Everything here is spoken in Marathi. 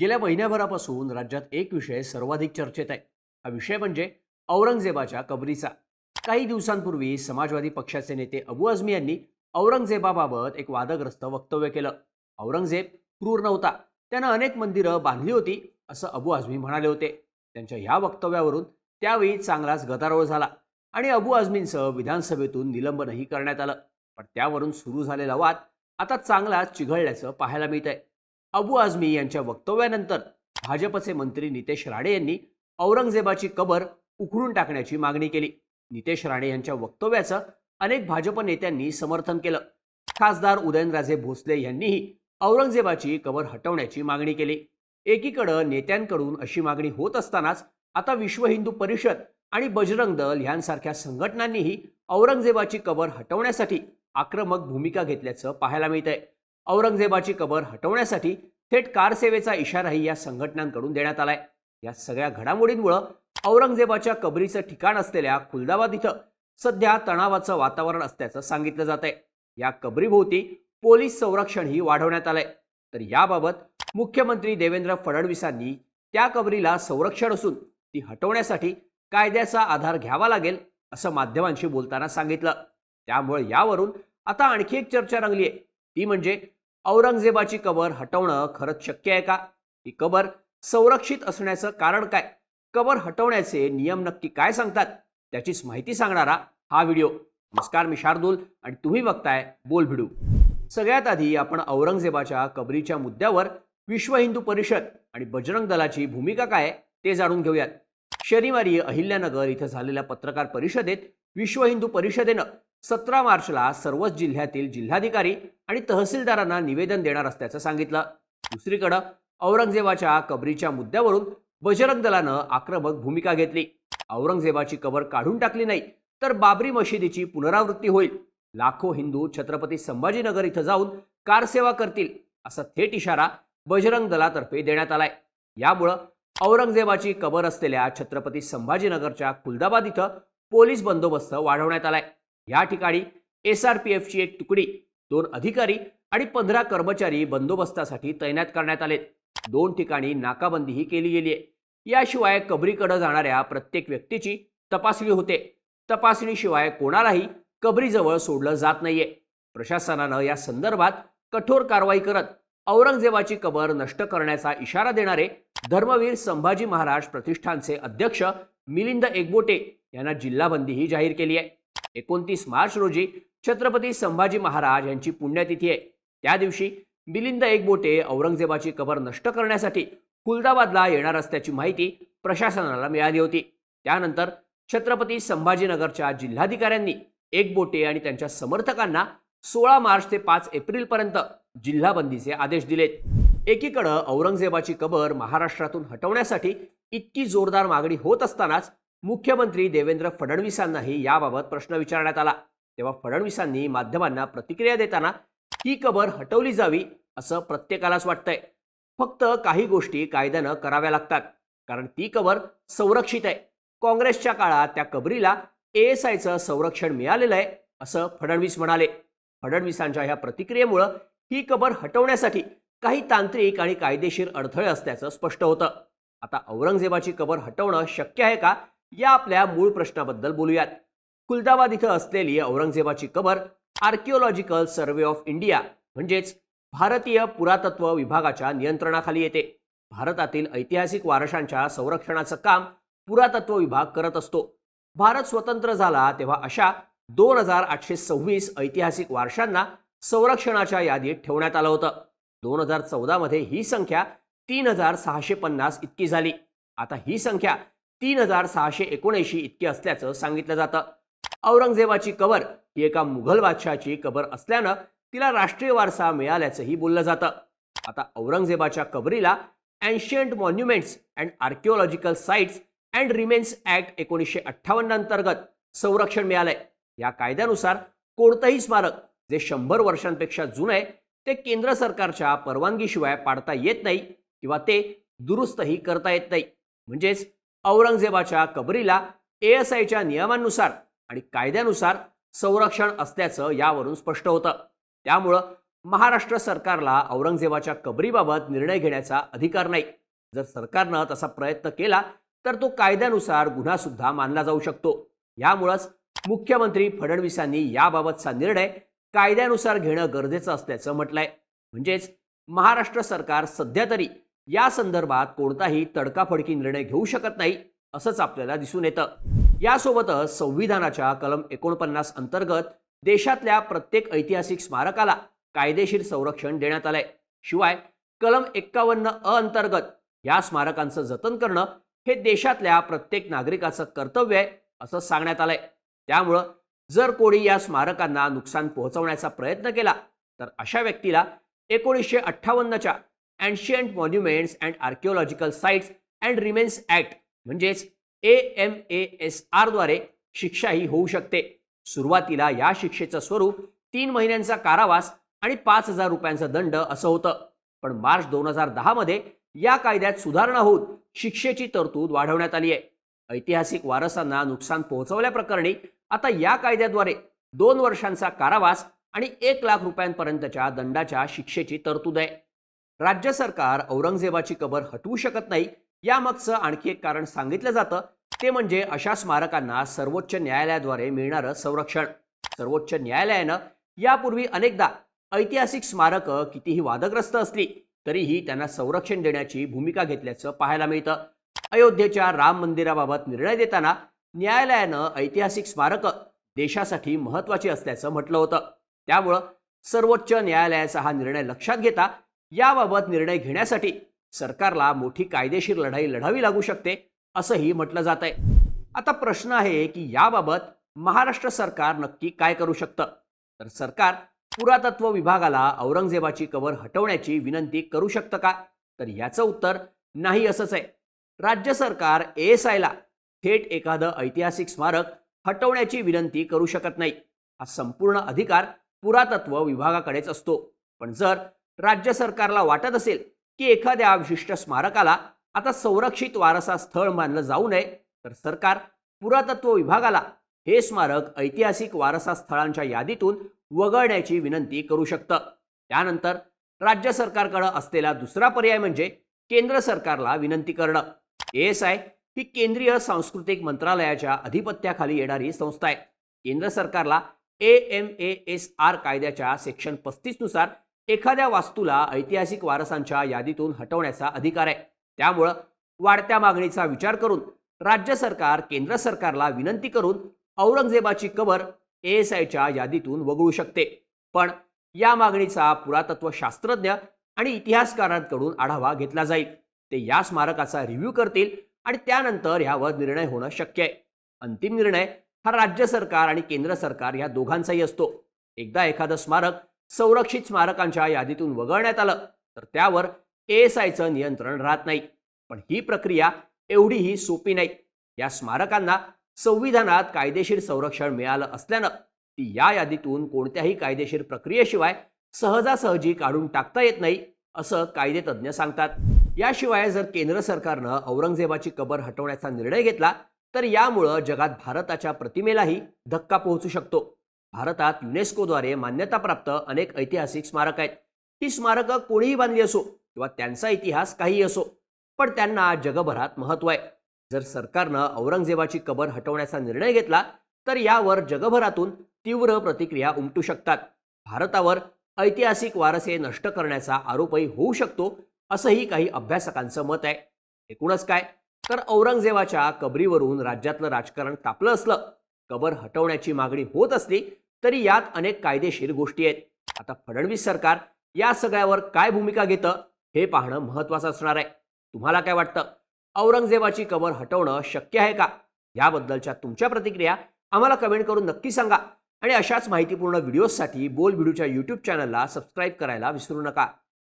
गेल्या महिन्याभरापासून राज्यात एक विषय सर्वाधिक चर्चेत आहे. हा विषय म्हणजे औरंगजेबाच्या कबरीचा. काही दिवसांपूर्वी समाजवादी पक्षाचे नेते अबू आझमी यांनी औरंगजेबाबाबत एक वादग्रस्त वक्तव्य केलं. औरंगजेब क्रूर नव्हता. त्यानं अनेक मंदिरं बांधली होती असं अबू आझमी म्हणाले होते. त्यांच्या ह्या वक्तव्यावरून त्यावेळी चांगलाच गदारोळ झाला आणि अबू आझमींचं विधानसभेतून निलंबनही करण्यात आलं. पण त्यावरून सुरू झालेला वाद आता चांगलाच चिघळल्याचं पाहायला मिळत आहे अबू आझमी यांच्या वक्तव्यानंतर भाजपचे मंत्री नितेश राणे यांनी औरंगजेबाची कबर उखडून टाकण्याची मागणी केली. नितेश राणे यांच्या वक्तव्याचं अनेक भाजप नेत्यांनी समर्थन केलं. खासदार उदयनराजे भोसले यांनीही औरंगजेबाची कबर हटवण्याची मागणी केली. एकीकडं नेत्यांकडून अशी मागणी होत असतानाच आता विश्व हिंदू परिषद आणि बजरंग दल यांसारख्या संघटनांनीही औरंगजेबाची कबर हटवण्यासाठी आक्रमक भूमिका घेतल्याचं पाहायला मिळत आहे औरंगजेबाची कबर हटवण्यासाठी थेट कारसेवेचा इशाराही या संघटनांकडून देण्यात आलाय. या सगळ्या घडामोडींमुळं औरंगजेबाच्या कबरीचं ठिकाण असलेल्या खुलदाबाद इथं सध्या तणावाचं वातावरण असल्याचं सांगितलं जात आहे या कबरीभोवती पोलीस संरक्षणही वाढवण्यात आलंय. तर याबाबत मुख्यमंत्री देवेंद्र फडणवीसांनी त्या कबरीला संरक्षण असून ती हटवण्यासाठी कायद्याचा आधार घ्यावा लागेल असं माध्यमांशी बोलताना सांगितलं. त्यामुळे यावरून आता आणखी एक चर्चा रंगली आहे ती म्हणजे औरंगजेबाची कबर हटवणं खरंच शक्य आहे का? ही कबर संरक्षित असण्याचं कारण काय? कबर हटवण्याचे नियम नक्की काय सांगतात? त्याचीच माहिती सांगणारा हा व्हिडिओ. नमस्कार मी शार्दूल आणि तुम्ही बघताय बोल भिडू. सगळ्यात आधी आपण औरंगजेबाच्या कबरीच्या मुद्द्यावर विश्व हिंदू परिषद आणि बजरंग दलाची भूमिका काय ते जाणून घेऊयात. शनिवारी अहिल्यानगर इथं झालेल्या पत्रकार परिषदेत विश्व हिंदू परिषदेनं सतरा मार्चला सर्वच जिल्ह्यातील जिल्हाधिकारी आणि तहसीलदारांना निवेदन देणार असल्याचं सांगितलं. दुसरीकडं औरंगजेबाच्या कबरीच्या मुद्द्यावरून बजरंग दलानं आक्रमक भूमिका घेतली. औरंगजेबाची कबर काढून टाकली नाही तर बाबरी मशिदीची पुनरावृत्ती होईल. लाखो हिंदू छत्रपती संभाजीनगर इथं जाऊन कारसेवा करतील असा थेट इशारा बजरंग दलातर्फे देण्यात आलाय. यामुळं औरंगजेबाची कबर असलेल्या छत्रपती संभाजीनगरच्या खुलदाबाद इथं पोलीस बंदोबस्त वाढवण्यात आलाय. या ठिकाणी एस आर पी एफची एक तुकडी दोन अधिकारी आणि पंधरा कर्मचारी बंदोबस्तासाठी तैनात करण्यात आलेत. दोन ठिकाणी नाकाबंदीही केली गेली आहे. याशिवाय कबरीकडे जाणाऱ्या प्रत्येक व्यक्तीची तपासणी होते. तपासणीशिवाय कोणालाही कबरीजवळ सोडलं जात नाहीये. प्रशासनानं या संदर्भात कठोर कारवाई करत औरंगजेबाची कबर नष्ट करण्याचा इशारा देणारे धर्मवीर संभाजी महाराज प्रतिष्ठानचे अध्यक्ष मिलिंद एकबोटे यांना जिल्हाबंदीही जाहीर केली आहे. एकोणतीस मार्च रोजी छत्रपती संभाजी महाराज यांची पुण्यतिथी आहे. त्या दिवशी मिलिंद एकबोटे औरंगजेबाची कबर नष्ट करण्यासाठी खुलदाबादला येणार असल्याची माहिती प्रशासनाला मिळाली होती. त्यानंतर छत्रपती संभाजीनगरच्या जिल्हाधिकाऱ्यांनी एकबोटे आणि त्यांच्या समर्थकांना सोळा मार्च ते पाच एप्रिलपर्यंत जिल्हाबंदीचे आदेश दिलेत. एकीकडं औरंगजेबाची कबर महाराष्ट्रातून हटवण्यासाठी इतकी जोरदार मागणी होत असतानाच मुख्यमंत्री देवेंद्र फडणवीसांनाही याबाबत प्रश्न विचारण्यात आला. तेव्हा फडणवीसांनी माध्यमांना प्रतिक्रिया देताना ही कबर हटवली जावी असं प्रत्येकालाच वाटतंय. फक्त काही गोष्टी कायद्यानं कराव्या लागतात. कारण ती कबर संरक्षित आहे. काँग्रेसच्या काळात त्या कबरीला एस आयचं संरक्षण मिळालेलं आहे असं फडणवीस म्हणाले. फडणवीसांच्या ह्या प्रतिक्रियेमुळं ही कबर हटवण्यासाठी काही तांत्रिक आणि कायदेशीर अडथळे असल्याचं स्पष्ट होतं. आता औरंगजेबाची कबर हटवणं शक्य आहे का? या आपल्या मूळ प्रश्नाबद्दल बोलूयात. खुलदाबाद इथं असलेली औरंगजेबाची कबर आर्किओलॉजिकल सर्वे ऑफ इंडिया म्हणजेच भारतीय पुरातत्व विभागाच्या नियंत्रणाखाली येते. भारतातील ऐतिहासिक वारशांच्या संरक्षणाचं काम पुरातत्व विभाग करत असतो. भारत स्वतंत्र झाला तेव्हा अशा दोन हजार आठशे सव्वीस ऐतिहासिक वारशांना संरक्षणाच्या यादीत ठेवण्यात आलं होतं. दोन हजार चौदामध्ये ही संख्या तीन हजार सहाशे पन्नास इतकी झाली. आता ही संख्या तीन हजार सहाशे एकोणऐंशी इतकी असल्याचं सांगितलं जातं. औरंगजेबाची कबर ही एका मुघल बादशहाची कबर असल्यानं तिला राष्ट्रीय वारसा मिळाल्याचंही बोललं जातं. आता औरंगजेबाच्या कबरीला ancient monuments and archaeological sites and remains act एकोणीसशे अठ्ठावन्न अंतर्गत संरक्षण मिळालंय. या कायद्यानुसार कोणतंही स्मारक जे शंभर वर्षांपेक्षा जुनं आहे ते केंद्र सरकारच्या परवानगीशिवाय पाडता येत नाही किंवा ते दुरुस्तही करता येत नाही. म्हणजेच औरंगजेबाच्या कबरीला एएस आयच्या नियमांनुसार आणि कायद्यानुसार संरक्षण असल्याचं यावरून स्पष्ट होतं. त्यामुळं महाराष्ट्र सरकारला औरंगजेबाच्या कबरीबाबत निर्णय घेण्याचा अधिकार नाही. जर सरकारनं तसा प्रयत्न केला तर तो कायद्यानुसार गुन्हा सुद्धा मानला जाऊ शकतो. यामुळंच मुख्यमंत्री फडणवीसांनी याबाबतचा निर्णय कायद्यानुसार घेणं गरजेचं असल्याचं म्हटलंय. म्हणजेच महाराष्ट्र सरकार सध्या तरी या संदर्भात कोणताही तडकाफडकी निर्णय घेऊ शकत नाही असंच आपल्याला दिसून येतं. यासोबतच संविधानाच्या कलम एकोणपन्नास अंतर्गत देशातल्या प्रत्येक ऐतिहासिक स्मारकाला कायदेशीर संरक्षण देण्यात आलंय. शिवाय कलम एक्कावन्न अ अंतर्गत या स्मारकांचं जतन करणं हे देशातल्या प्रत्येक नागरिकाचं कर्तव्य आहे असं सांगण्यात आलंय. त्यामुळं जर कोणी या स्मारकांना नुकसान पोहोचवण्याचा प्रयत्न केला तर अशा व्यक्तीला एकोणीसशे अठ्ठावन्नच्या ancient monuments and archaeological sites and remains act म्हणजेच ए एम ए एस आरद्वारे शिक्षाही होऊ शकते. सुरुवातीला या शिक्षेचं स्वरूप तीन महिन्यांचा कारावास आणि पाच हजार रुपयांचा दंड असं होतं. पण मार्च दोन हजार दहामध्ये या कायद्यात सुधारणा होत शिक्षेची तरतूद वाढवण्यात आली आहे. ऐतिहासिक वारसांना नुकसान पोहोचवल्याप्रकरणी आता या कायद्याद्वारे दोन वर्षांचा कारावास आणि एक लाख रुपयांपर्यंतच्या दंडाच्या शिक्षेची तरतूद आहे. राज्य सरकार औरंगजेबाची कबर हटवू शकत नाही यामागचं आणखी एक कारण सांगितलं जातं. ते म्हणजे अशा स्मारकांना सर्वोच्च न्यायालयाद्वारे मिळणारं संरक्षण. सर्वोच्च न्यायालयानं यापूर्वी अनेकदा ऐतिहासिक स्मारकं कितीही वादग्रस्त असली तरीही त्यांना संरक्षण देण्याची भूमिका घेतल्याचं पाहायला मिळतं. अयोध्येच्या राम मंदिराबाबत निर्णय देताना न्यायालयानं ऐतिहासिक स्मारकं देशासाठी महत्त्वाची असल्याचं म्हटलं होतं. त्यामुळं सर्वोच्च न्यायालयाचा हा निर्णय लक्षात घेता याबाबत निर्णय घेण्यासाठी सरकारला मोठी कायदेशीर लढाई लढावी लागू शकते असंही म्हटलं जात आहे आता प्रश्न आहे की याबाबत महाराष्ट्र सरकार नक्की काय करू शकतं? तर सरकार पुरातत्व विभागाला औरंगजेबाची कबर हटवण्याची विनंती करू शकतं का? तर याचं उत्तर नाही असंच आहे. राज्य सरकार एस आयला थेट एखादं ऐतिहासिक स्मारक हटवण्याची विनंती करू शकत नाही. हा संपूर्ण अधिकार पुरातत्व विभागाकडेच असतो. पण जर राज्य सरकारला वाटत असेल की एखाद्या विशिष्ट स्मारकाला आता संरक्षित वारसा स्थळ मानलं जाऊ नये तर सरकार पुरातत्व विभागाला हे स्मारक ऐतिहासिक वारसा स्थळांच्या यादीतून वगळण्याची विनंती करू शकतं. त्यानंतर राज्य सरकारकडं असलेला दुसरा पर्याय म्हणजे केंद्र सरकारला विनंती करणं. एस आय ही केंद्रीय सांस्कृतिक मंत्रालयाच्या अधिपत्याखाली येणारी संस्था आहे. केंद्र सरकारला A M A S R कायद्याच्या सेक्शन पस्तीसनुसार एखाद्या वास्तूला ऐतिहासिक वारसांच्या यादीतून हटवण्याचा अधिकार आहे. त्यामुळं वाढत्या मागणीचा विचार करून राज्य सरकार केंद्र सरकारला विनंती करून औरंगजेबाची कबर एस आयच्या यादीतून वगळू शकते. पण या मागणीचा पुरातत्व शास्त्रज्ञ आणि इतिहासकारांकडून आढावा घेतला जाईल. ते या स्मारकाचा रिव्ह्यू करतील आणि त्यानंतर यावर निर्णय होणं शक्य आहे. अंतिम निर्णय हा राज्य सरकार आणि केंद्र सरकार या दोघांचाही असतो. एकदा एखादं स्मारक संरक्षित स्मारकांच्या यादीतून वगळण्यात आलं तर त्यावर एस आयचं नियंत्रण राहत नाही. पण ही प्रक्रिया एवढीही सोपी नाही. या स्मारकांना संविधानात कायदेशीर संरक्षण मिळालं असल्यानं ती या यादीतून कोणत्याही कायदेशीर प्रक्रियेशिवाय सहजासहजी काढून टाकता येत नाही असं कायदेतज्ञ सांगतात. याशिवाय जर केंद्र सरकारनं औरंगजेबाची कबर हटवण्याचा निर्णय घेतला तर यामुळं जगात भारताच्या प्रतिमेलाही धक्का पोहोचू शकतो. भारतात युनेस्कोद्वारे मान्यताप्राप्त अनेक ऐतिहासिक स्मारक आहेत. ही स्मारकं कोणीही बांधली असो किंवा त्यांचा इतिहास काहीही असो पण त्यांना जगभरात महत्त्व आहे. जर सरकारनं औरंगजेबाची कबर हटवण्याचा निर्णय घेतला तर यावर जगभरातून तीव्र प्रतिक्रिया उमटू शकतात. भारतावर ऐतिहासिक वारसे नष्ट करण्याचा आरोपही होऊ शकतो असंही काही अभ्यासकांचं मत आहे. एकूणच काय? तर औरंगजेबाच्या कबरीवरून राज्यातलं राजकारण तापलं असलं कबर हटवण्याची मागणी होत असली तरी यात अनेक कायदेशीर गोष्टी आहेत. आता फडणवीस सरकार या सगळ्यावर काय भूमिका घेतं हे पाहणं महत्त्वाचं असणार आहे. तुम्हाला काय वाटतं? औरंगजेबाची कबर हटवणं शक्य आहे का? याबद्दलच्या तुमच्या प्रतिक्रिया आम्हाला कमेंट करून नक्की सांगा. आणि अशाच माहितीपूर्ण व्हिडिओजसाठी बोल व्हिडिओच्या यूट्यूब चॅनलला सबस्क्राईब करायला विसरू नका.